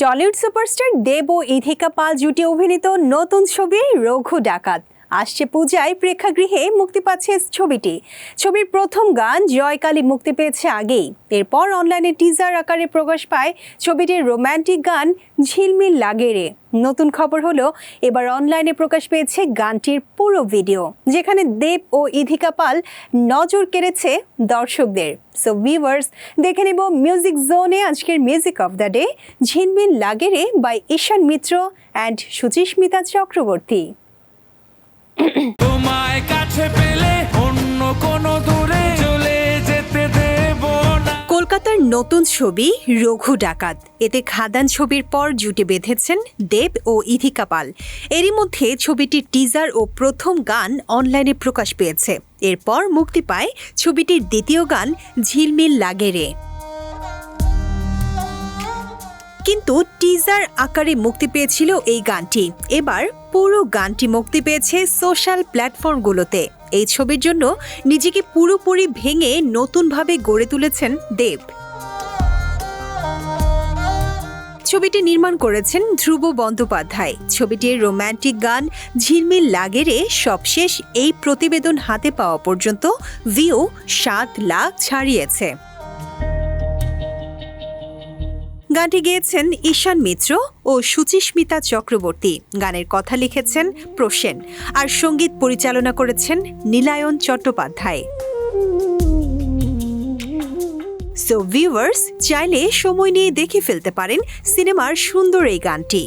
Tollywood superstar দেব ও ইথিকা পাল জুটি অভিনীত নতুন ছবি রঘু ডাকাত। আসছে পূজায় প্রেক্ষাগৃহে মুক্তি পাচ্ছে ছবিটি। ছবির প্রথম গান জয়কালী মুক্তি পেয়েছে আগেই। এরপর অনলাইনে টিজার আকারে প্রকাশ পায় ছবিটির রোম্যান্টিক গান ঝিলমিল লাগে রে নতুন খবর হলো, এবার অনলাইনে প্রকাশ পেয়েছে গানটির পুরো ভিডিও, যেখানে দেব ও ইধিকা পাল নজর কেড়েছে দর্শকদের। সো ভিউয়ার্স দেখে নেব মিউজিক জোনে আজকের মিউজিক অফ দ্য ডে ঝিনমিন লাগেরে বাই ঈশান মিত্র অ্যান্ড সুচিস্মিতা চক্রবর্তী। তোমায় কাছে পেলে অন্য কোনো দূরে চলে যেতে দেব না। কলকাতার নতুন ছবি রঘু ডাকাত। এতে খাদান ছবির পর জুটে বেঁধেছেন দেব ও ইথিকা পাল। এরই মধ্যে ছবিটির টিজার ও প্রথম গান অনলাইনে প্রকাশ পেয়েছে। এরপর মুক্তি পায় ছবিটির দ্বিতীয় গান ঝিলমিল লাগে রে। কিন্তু টিজার আকারে মুক্তি পেয়েছিল এই গানটি। এবার পুরো গানটি মুক্তি পেয়েছে সোশ্যাল প্ল্যাটফর্মগুলোতে এই ছবির জন্য নিজেকে পুরোপুরি ভেঙে নতুনভাবে গড়ে তুলেছেন দেব। ছবিটি নির্মাণ করেছেন ধ্রুব বন্দ্যোপাধ্যায়। ছবিটির রোম্যান্টিক গান ঝিলমিল লাগেরে সবশেষ এই প্রতিবেদন হাতে পাওয়া পর্যন্ত ভিউ সাত লাখ ছাড়িয়েছে। গানটি গেয়েছেন ঈশান মিত্র ও সুচিস্মিতা চক্রবর্তী। গানের কথা লিখেছেন প্রসেন আর সংগীত পরিচালনা করেছেন নীলায়ন চট্টোপাধ্যায়। সো ভিউয়ার্স চাইলে সময় নিয়ে দেখে ফেলতে পারেন সিনেমার সুন্দর এই গানটি।